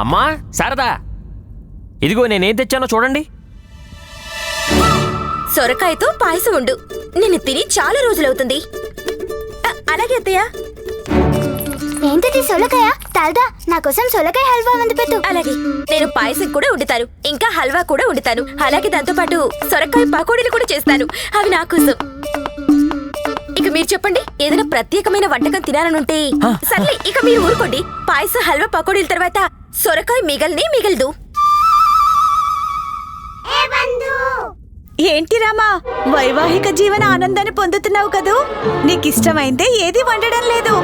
అమ్మా శారదా. ఇదిగో నేనేం తెచ్చానో చూడండి. సొరకాయతో పాయసం ఉండు. నేను తిని చాలా రోజులవుతుంది. అలాగే అత్తయ్య. ఏంటిది సొలకాయ తాల్దా నా కోసం సొలకాయ హల్వా వండి పెట్టు. అలాగే. నేను పాయసం కూడా వండుతాను. ఇంకా హల్వా కూడా వండుతాను. అలాగే దాంతో పాటు సొరకాయ పకోడీలు కూడా చేస్తాను. అవి నా కోసం. ఇక మీరు చెప్పండి ఏదైనా ప్రత్యేకమైన వంటకం తినాలనుంటే సర్లే ఇక మీరు ఊరుకోండి. పాయసం హల్వా పకోడీల తర్వాత సొరకాయ మిగల్ని మిగలదు. ఏంటి రామా? వైవాహిక జీవన ఆనందాన్ని పొందుతున్నావు కదూ? నీకిష్టమైందే ఏది వండడం లేదు.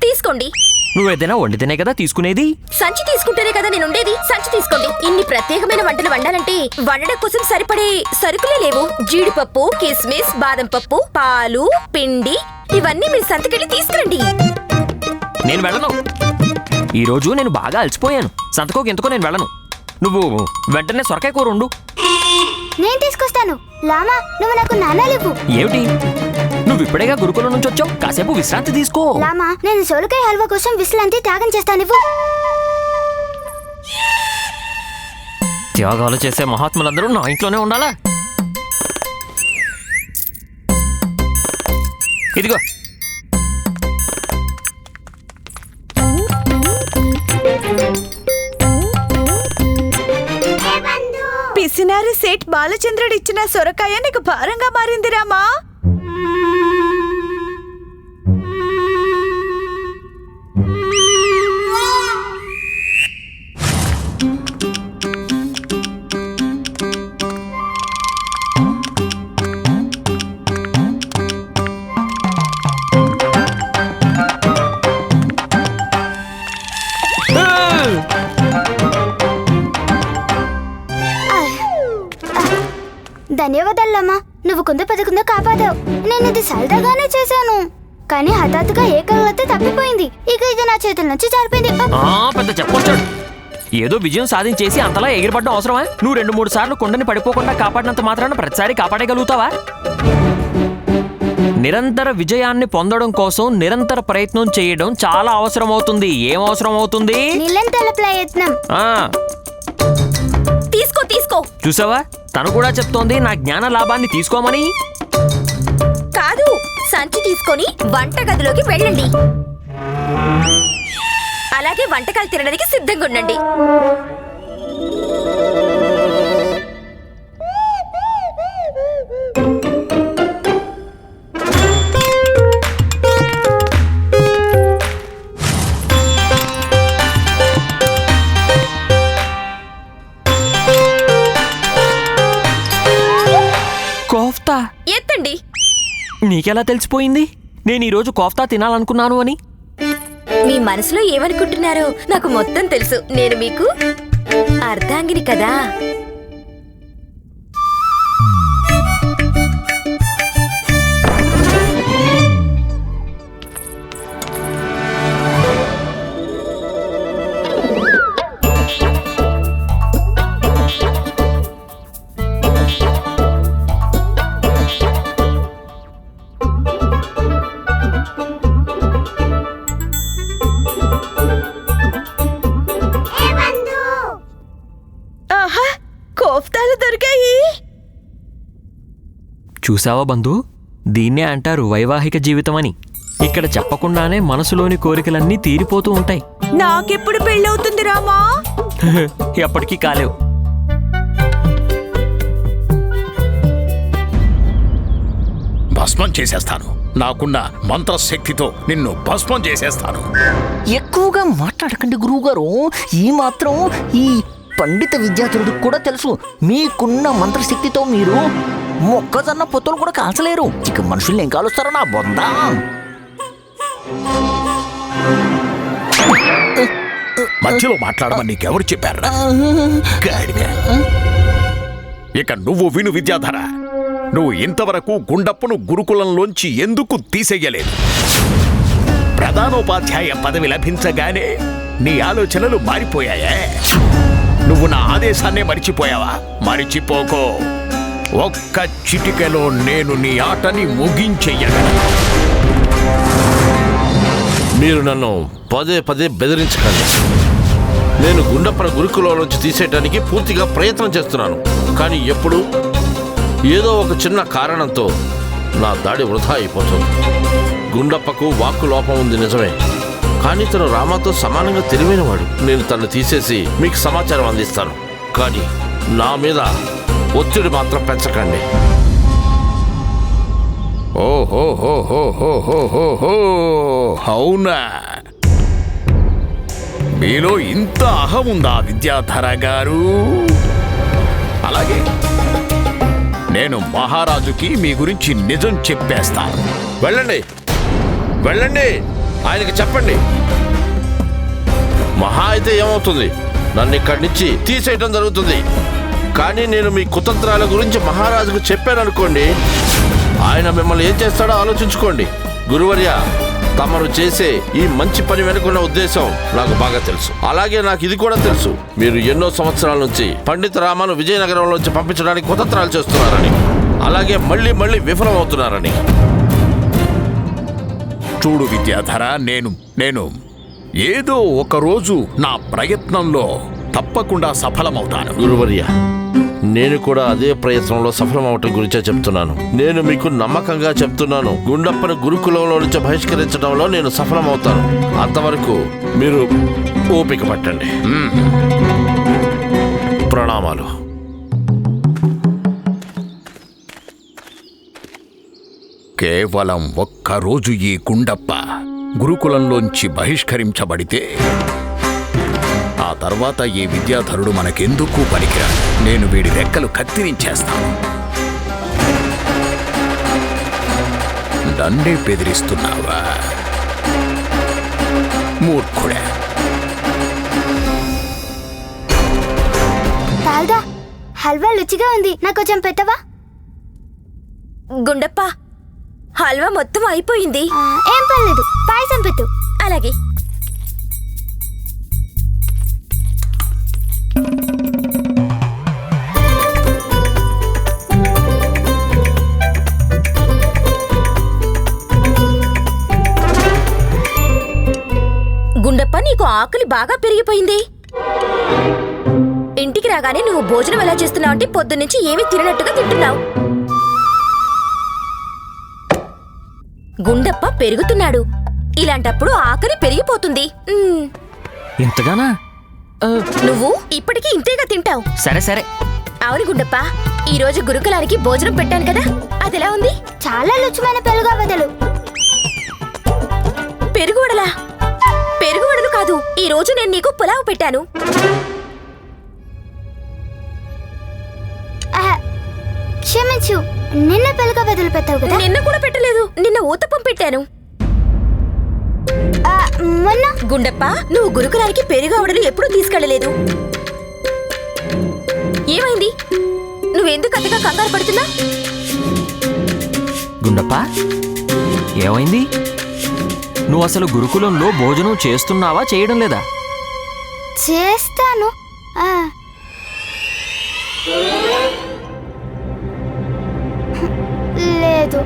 తీసుకోండి. నువ్వు ఏదైనా వండితేనే కదా తీసుకునేది? సంచి తీసుకుంటేనే కదా నేను ఉండేది. సంచి తీసుకోండి. ఇన్ని ప్రత్యేకమైన వంటలు వండాలంటే వండడం కోసం సరిపడే సరుకులే లేవు. జీడిపప్పు కిస్మిస్ బాదం పప్పు పాలు పిండి ఇవన్నీ మీరు సంతకెళ్ళి తీసుకురండి. నేను వెళ్ళను. ఈరోజు నేను బాగా అలసిపోయాను. సంతకోకి ఎందుకో నేను వెళ్ళను. నువ్వు వెంటనే సొరకాయ కూర ఉండు నేను తీసుకొస్తాను. లామా నువ్వు నాకు నాణాలివ్వు ఏమిటి? నువ్వు ఇప్పుడేగా గురుకులం నుంచి వచ్చావు? కాసేపు విశ్రాంతి తీసుకో. లామా నేను సొలకాయ హల్వా కోసం విశ్రాంతి త్యాగం చేస్తానివ్వు. త్యాగాలు చేసే మహాత్ములందరూ నా ఇంట్లోనే ఉండాలా? ఇదిగో. పిసినారి సేట్ బాలచంద్రుడు ఇచ్చిన సొరకాయ నీకు భారంగా మారింది రామా. ఏదో విజయం సాధించేసి అంతలా ఎగిరిపడడం అవసరమా? నువ్వు రెండు మూడు సార్లు కొండని పడిపోకుండా కాపాడినంత మాత్రాన ప్రతిసారి కాపాడగలుగుతావా నిరంతర విజయాన్ని పొందడం కోసం నిరంతర ప్రయత్నం చేయడం చాలా అవసరం అవుతుంది ఏం అవసరం అవుతుంది నిరంతర ప్రయత్నం. తీసుకో తీసుకో. చూసావా? తను కూడా చెప్తోంది నా జ్ఞాన లాభాన్ని తీసుకోమని. కాదు సంచి తీసుకొని వంటగదిలోకి వెళ్ళండి. అలాగే వంటకాలు తినడానికి సిద్ధంగా ఉండండి. కోఫ్తా? ఎత్తండి. నీకెలా తెలిసిపోయింది? నేను ఈరోజు కోఫ్తా తినాలనుకున్నాను అని. మీ మనసులో ఏమనుకుంటున్నారో నాకు మొత్తం తెలుసు. నేను మీకు అర్ధాంగిని కదా. చూసావా బంధు? దీన్నే అంటారు వైవాహిక జీవితం అని ఇక్కడ చెప్పకుండానే మనసులోని కోరికలన్నీ తీరిపోతూ ఉంటాయి. నాకెప్పుడు పెళ్ళవుతుంది రామా? ఎప్పటికీ కాలేవు. భస్మం చేసేస్తాను. నాకున్న మంత్రశక్తితో నిన్ను భస్మం చేసేస్తాను. ఎక్కువగా మాట్లాడకండి గురువుగారు. ఈ మాత్రం ఈ పండిత విద్యార్థులకు కూడా తెలుసు. మీకున్న మంత్రశక్తితో మీరు మొక్కజొన్న పొత్తులు కూడా కాల్చలేరు. ఇక మనుషుల్ని ఏం కాలుస్తారో నా బొంద? మధ్యలో మాట్లాడమని నీకెవరు చెప్పారు ఇక నువ్వు విను విద్యాధర. నువ్వు ఇంతవరకు గుండప్పును గురుకులంలోంచి ఎందుకు తీసేయలేదు? ప్రధానోపాధ్యాయ పదవి లభించగానే నీ ఆలోచనలు మారిపోయాయే. నువ్వు నా ఆదేశాన్నే మరిచిపోయావా? మరిచిపోకో. ఒక్క చిటికెలో నేను నీ ఆటని ముగించెయ్యగలను. మీరు నన్ను పదే పదే బెదిరించకండి. నేను గుండప్పన గురుకులో నుంచి తీసేయడానికి పూర్తిగా ప్రయత్నం చేస్తున్నాను. కానీ ఎప్పుడు? ఏదో ఒక చిన్న కారణంతో నా దాడి వృధా అయిపోతుంది. గుండప్పకు వాక్కు లోపం ఉంది నిజమే. కానీ తను రామాతో సమానంగా తెలివైనవాడు. నేను తను తీసేసి మీకు సమాచారం అందిస్తాను. కానీ నా మీద ఒత్తిడి మాత్రం పెంచకండి. అవునా? మీలో ఇంత అహం ఉందా విద్యాధర గారు? అలాగే నేను మహారాజుకి మీ గురించి నిజం చెప్పేస్తాను. వెళ్ళండి. వెళ్ళండి. ఆయనకి చెప్పండి. మహా అయితే ఏమవుతుంది? నన్ను ఇక్కడి నుంచి తీసేయటం జరుగుతుంది. కానీ నేను మీ కుతంత్రాల గురించి మహారాజుకు చెప్పాననుకోండి ఆయన మిమ్మల్ని ఏం చేస్తాడో ఆలోచించుకోండి. గురువర్య తమరు చేసే ఈ మంచి పని వెనుకున్న ఉద్దేశం నాకు బాగా తెలుసు. అలాగే నాకు ఇది కూడా తెలుసు. మీరు ఎన్నో సంవత్సరాల నుంచి పండిత రామాను విజయనగరం నుంచి పంపించడానికి కుతంత్రాలు చేస్తున్నారని అలాగే మళ్ళీ మళ్ళీ విఫలమవుతున్నారని. చూడు విద్యాధర నేను నేను ఏదో ఒక రోజు నా ప్రయత్నంలో తప్పకుండా సఫలమవుతాను. గురువర్య నేను కూడా అదే ప్రయత్నంలో సఫలమవటం గురించే చెప్తున్నాను. నేను మీకు నమ్మకంగా చెప్తున్నాను. గుండప్పని గురుకులంలో నుంచి బహిష్కరించడంలో నేను సఫలమవుతాను. అంతవరకు మీరు ఓపిక పట్టండి. ప్రణామాలు. కేవలం ఒక్కరోజు ఈ గుండప్ప గురుకులంలోంచి బహిష్కరించబడితే తర్వాత ఈ విద్యాధరుడు మనకెందుకు పనికిరాడు? నేను వీడి రెక్కలు కత్తిరించేస్తాను. నన్నే బెదిరిస్తున్నావా? మూర్ఖుడే. తాల్దా హల్వా రుచిగా ఉంది. నాకు కొంచెం పెట్టవా? గుండప్ప హల్వా మొత్తం అయిపోయింది. ఏం పర్లేదు. పాయసం పెట్టు. అలాగే. ఆకలి బాగా పెరిగిపోయింది. ఇంటికి రాగానే నువ్వు భోజనం ఎలా చేస్తున్నావు అంటే పొద్దున్నుంచి ఏమీ తిననట్టుగా తింటున్నావు. గుండప్ప పెరుగుతున్నాడు. ఇలాంటప్పుడు ఆకలి పెరిగిపోతుంది. ఇంతగానా? నువ్వు ఇప్పటికీ ఇంతేగా తింటావు. సరే సరే. అవును గుండప్ప ఈ రోజు గురుకులానికి భోజనం పెట్టాను కదా. అదెలా ఉంది? చాలా రుచిమైన పెరుగు వదలు పెరుగు వడలా? పెరుగు వడలు కాదు. ఈ రోజు నేను నీకు పులావ్ పెట్టాను. క్షమించు. నిన్న పెరుగు వదిలి పెట్టావు కదా? నిన్న కూడా పెట్టలేదు. నిన్న ఊతప్పం పెట్టాను. ఆ, మొన్న? గుండప్ప నువ్వు గురుకులానికి పెరుగు వడలు ఎప్పుడూ తీసుకెళ్ళలేదు. ఏమైంది? నువ్వెందుకు అంతగా కంగారు పడుతున్నా? గుండప్ప ఏమైంది? నువ్వు అసలు గురుకులంలో భోజనం చేస్తున్నావా? చేయడం లేదా? చేస్తాను. లేదు.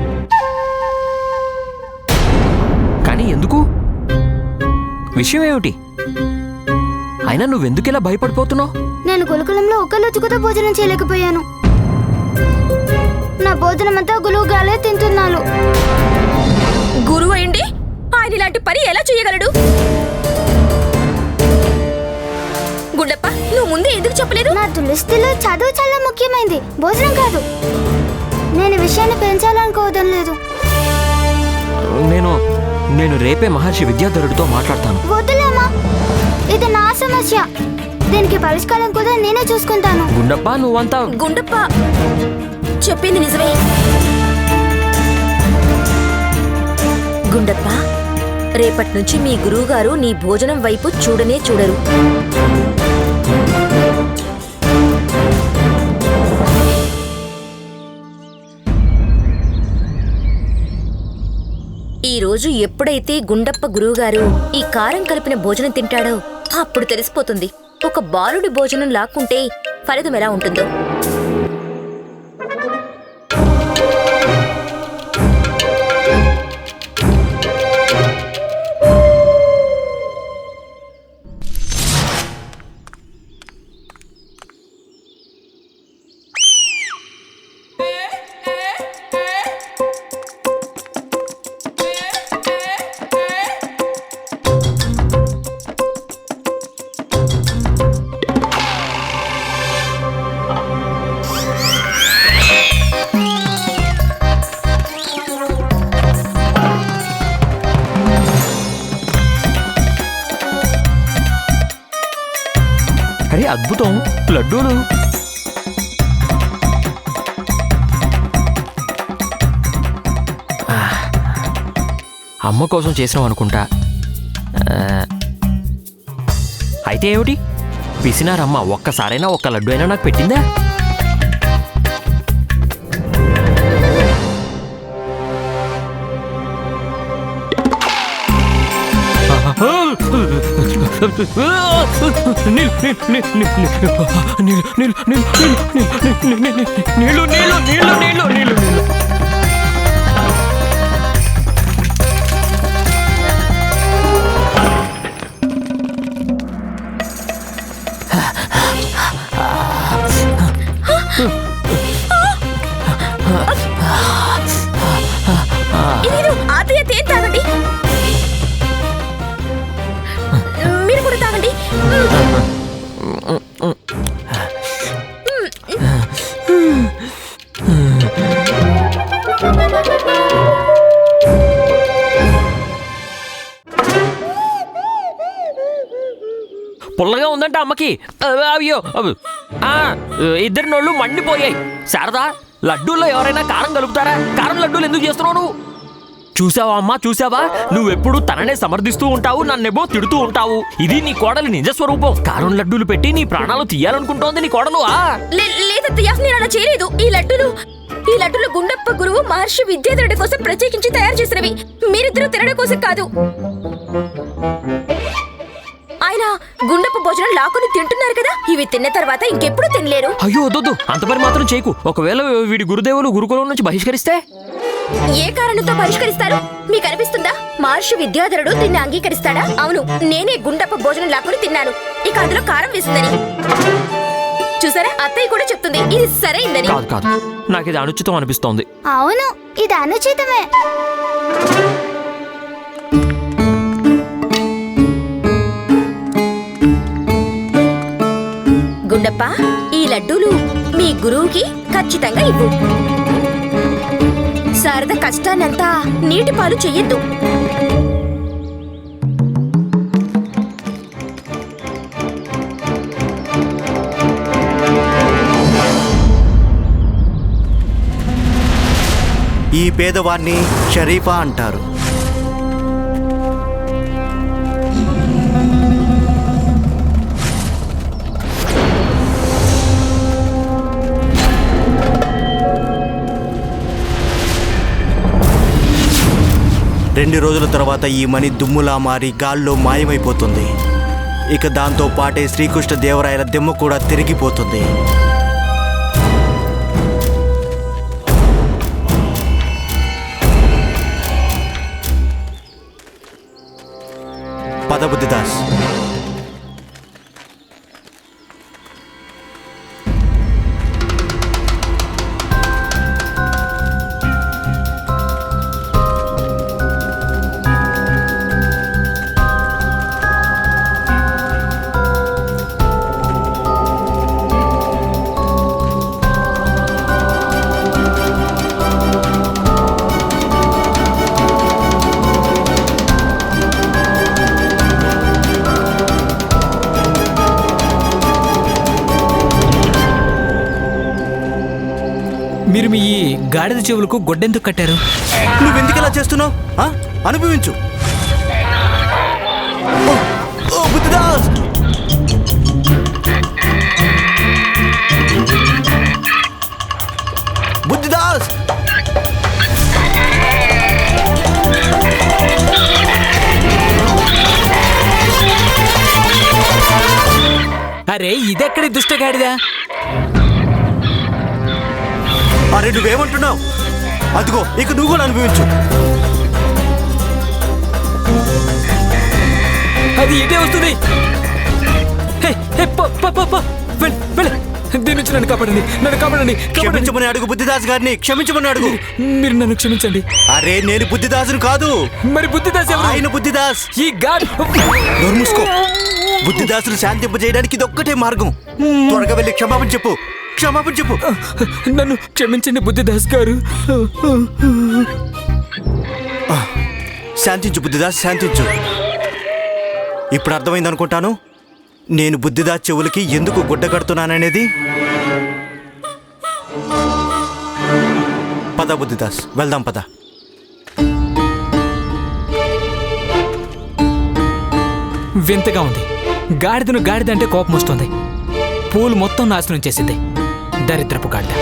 కానీ ఎందుకు? విషయం ఏమిటి? అయినా నువ్వెందుకు ఇలా భయపడిపోతున్నావు? నేను గురుకులంలో ఒక్క రోజు కూడా భోజనం చేయలేకపోయాను. నా భోజనం అంతా గురువుగాలే తింటున్నాను. గురువు అయింది ఆయన ఇలాంటి పని ఎలా చేయగలడు? గుండప్ప నువ్వు ముందే ఎందుకు చెప్పలేదు? నా దృష్టిలో చదువు చాలా ముఖ్యమైనది భోజనం కాదు. నేను ఈ విషయాన్ని పెంచాలనుకోవడం లేదు. నేను నేను రేపే మహర్షి విద్యాధరుడితో మాట్లాడతాను. వద్దులేమా ఇది నా సమస్య. దీనికి పరిష్కారం కూడా నేనే చూసుకుంటాను. గుండప్ప నువ్వంతా గుండప్ప చెప్పింది నిజమే. గుండప్ప రేపటి నుంచి మీ గురువుగారు నీ భోజనం వైపు చూడనే చూడరు. ఈ రోజు ఎప్పుడైతే గుండప్ప గురువుగారు ఈ కారం కలిపిన భోజనం తింటాడో అప్పుడు తెలిసిపోతుంది. ఒక బాలుడి భోజనం లాక్కుంటే ఫలితం ఎలా ఉంటుందో. అద్భుతం. లడ్డూలు. అమ్మ కోసం చేసినాం అనుకుంటా. అయితే ఏమిటి? పిసినారమ్మ ఒక్కసారైనా ఒక్క లడ్డు అయినా నాకు పెట్టిందా? నీళ్ళు నీళ్ళు నీళ్ళు నీళ్ళు నీళ్ళు నీళ్ళు నీళ్ళు నీళ్ళు నీళ్ళు నీళ్ళు అయ్యో ఇద్దరి నోళ్ళు మండిపోయాయి. శారదా లడ్డూల్లో ఎవరైనా కారం కలుపుతారా? కారం లడ్డూలు ఎందుకు చేస్తున్నావు నువ్వు? చూసావా అమ్మా చూసావా? నువ్వెప్పుడు తననే సమర్థిస్తూ ఉంటావు నన్నెబో తిడుతూ ఉంటావు. ఇది నీ కోడలి నిజ స్వరూపం. కారం లడ్డూలు పెట్టి నీ ప్రాణాలు తీయాలనుకుంటోంది నీ కోడలు ఆ? అలా చేయలేదు. ఈ లడ్డులు ఈ లడ్డులు గుండప్ప గురువు మహర్షి విద్యాధరుడి కోసం ప్రత్యేకించి తయారు చేసినవి. మీరిద్దరూ తినడం కోసం కాదు. ఆయన గుండప్ప భోజనం లాక్కుని తింటున్నారు కదా? ఇవి తిన్న తర్వాత ఇంకెప్పుడు తినలేరు. అయ్యో వద్దొద్దు. అంత పని మాత్రం చేయకు. ఒకవేళ వీడి గురుదేవులు గురుకులం నుంచి బహిష్కరిస్తే? ఏ కారణంతో పరిష్కరిస్తారు మీకు అనిపిస్తుందా? మహర్షి విద్యాధరుడు దీన్ని అంగీకరిస్తాడా? అవును నేనే గుండప్ప భోజనం లాక్కుని తిన్నాను. ఇక అందులో కారం వేసిందని. చూసారా? అత్తయ్య కూడా చెప్తుంది ఇది సరైందని. కాదు కాదు. నాకు ఇది అనుచితం అనిపిస్తోంది. అవును ఇది అనుచితమే. లడ్డూలు మీ గురువుకి ఖచ్చితంగా ఇవ్వు. శారద కష్టాన్నంతా నీటి పాలు చెయ్యొద్దు. ఈ పేదవాన్ని షరీఫా అంటారు. రెండు రోజుల తర్వాత ఈ మణి దుమ్ములా మారి గాల్లో మాయమైపోతుంది. ఇక దాంతో పాటే శ్రీకృష్ణ దేవరాయల దిమ్మ కూడా తిరిగిపోతుంది. పదబుద్ధి దాస్ మీరు మీ ఈ గాడిద చెవులకు గొడ్డెందుకు కట్టారు? నువ్వెందుకు ఇలా చేస్తున్నావు? అనుభవించు. బుద్ధిదాస్! అరే ఇదెక్కడి దుష్ట గాడిద? అరే నువ్వేమంటున్నావు? అదిగో ఇక నువ్వు కూడా అనుభవించు. అది ఇదే వస్తుంది. దీని నుంచి నన్ను కాపాడండి నన్ను కాపాడండి కాపాడండి. క్షమించమని అడుగు బుద్ధిదాస్ గారిని క్షమించమని అడుగు. మీరు నన్ను క్షమించండి. అరే నేను బుద్ధిదాసును కాదు. మరి బుద్ధిదాస్ ఎవరు? ఆయన బుద్ధిదాస్. ఈ గాడ్. నోరు మూసుకో. బుద్ధిదాసును శాంతింపజేయడానికి ఇది ఒక్కటే మార్గం. త్వరగా వెళ్ళి క్షమాపణ చెప్పు. క్షమాపణ చెప్పు. నన్ను క్షమించండి బుద్ధిదాస్ గారు. శాంతించు బుద్ధిదాస్ శాంతించు. ఇప్పుడు అర్థమైంది అనుకుంటాను? నేను బుద్ధిదా చెవులకి ఎందుకు గుడ్డ కడుతున్నాననేది? పద బుద్ధిదాస్ వెళ్దాం పద. వింతగా ఉంది. గాడిదను గాడిద అంటే కోపం వస్తుంది. పూలు మొత్తం నాశనం చేసింది. దరిద్రపు గాడిద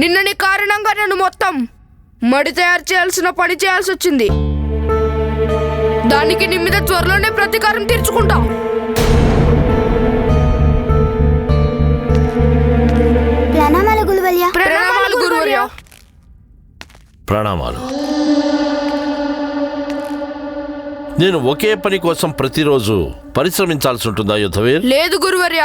నిన్నని కారణంగా నేను మొత్తం మడి తయారు చేయాల్సిన పని చేయాల్సి వచ్చింది దానికి నీ మీద త్వరలోనే ప్రతీకారం తీర్చుకుంటాం. ప్రణామాలు గులువల్య ప్రణామాలు గురువర్య. ప్రణామాలు. నేను ఒకే పని కోసం ప్రతిరోజు పరిశ్రమించాల్సి ఉంటుందా యుద్ధవీర్? లేదు గురువర్య.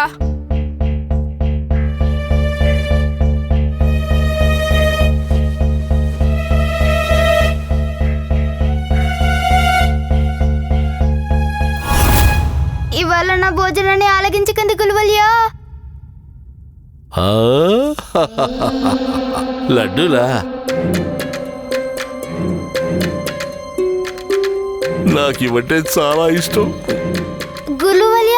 ఇవాళ నా భోజనాన్ని ఆలగించకండి గులువల్య ఆ? లడ్డూలా? నాకు ఇవంటే చాలా ఇష్టం. గులువల్య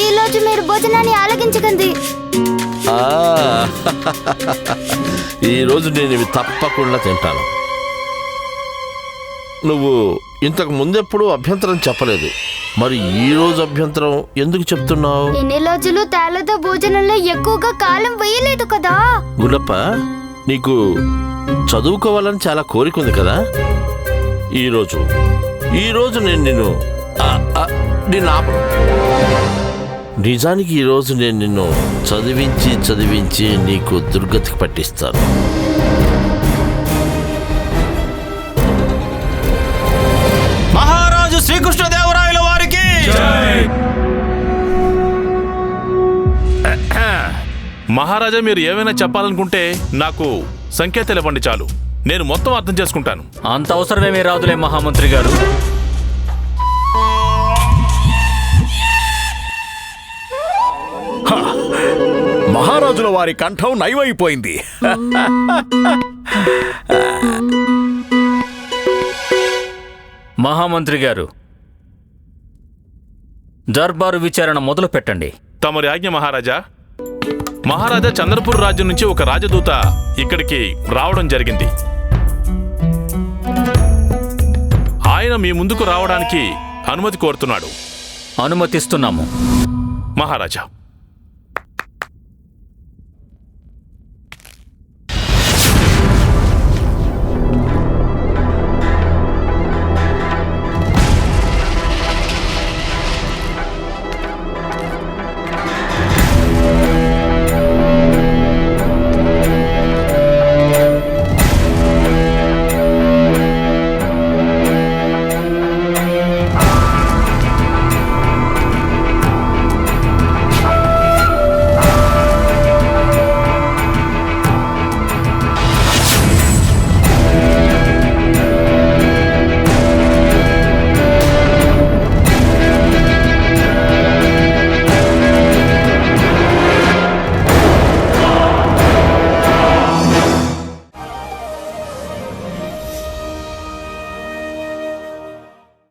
ఈ రోజు మీరు భోజనాన్ని ఆలగించకండి. ఈరోజు నేను ఇవి తప్పకుండా తింటాను. నువ్వు ఇంతకు ముందెప్పుడు అభ్యంతరం చెప్పలేదు. మరి ఈ రోజు అభ్యంతరం ఎందుకు చెప్తున్నావు? ఎన్ని రోజులు తేలతో భోజనంలో ఎక్కువగా కాలం వేయలేదు కదా? గుల్లప్ప నీకు చదువుకోవాలని చాలా కోరిక ఉంది కదా? ఈరోజు ఈరోజు నేను నిన్ను ఆ, ఆ, నిన్ను ఆపను నిజానికి ఈరోజు నేను నిన్ను చదివించి చదివించి నీకు దుర్గతికి పట్టిస్తాను. మహారాజు శ్రీకృష్ణదేవరాయల వారికి మహారాజా మీరు ఏమైనా చెప్పాలనుకుంటే నాకు సంకేతాలు ఇవ్వండి చాలు. నేను మొత్తం అర్థం చేసుకుంటాను. అంత అవసరమేమీ రాదులే మహామంత్రి గారు. మహారాజుల వారి కంఠం నయమైపోయింది. మహామంత్రి గారు దర్బారు విచారణ మొదలు పెట్టండి తమరి ఆజ్ఞ మహారాజా మహారాజా చంద్రపూర్ రాజ్యం నుంచి ఒక రాజదూత ఇక్కడికి రావడం జరిగింది. ఆయన మీ ముందుకు రావడానికి అనుమతి కోరుతున్నాడు. అనుమతిస్తున్నాము. మహారాజా